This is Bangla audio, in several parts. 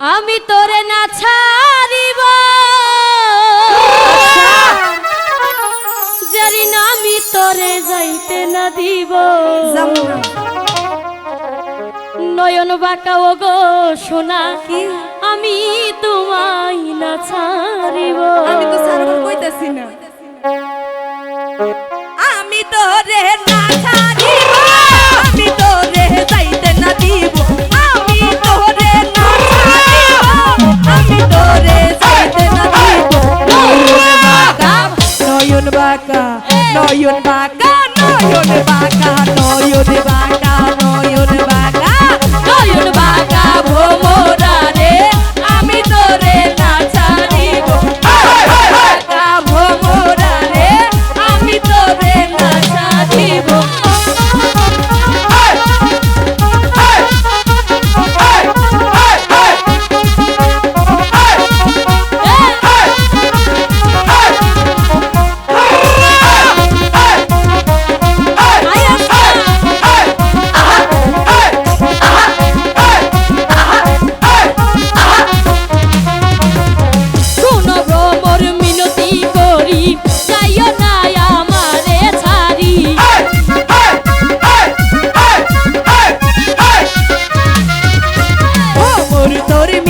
আমি তোরে না ছাড়িব। আচ্ছা। জানি না আমি তোরে যাইতে না দিব। নয়ন বাঁকাও গো সোনা আমি তোমায় না ছাড়িব। আমি তো সারা কইতাছি। তোর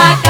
vaca.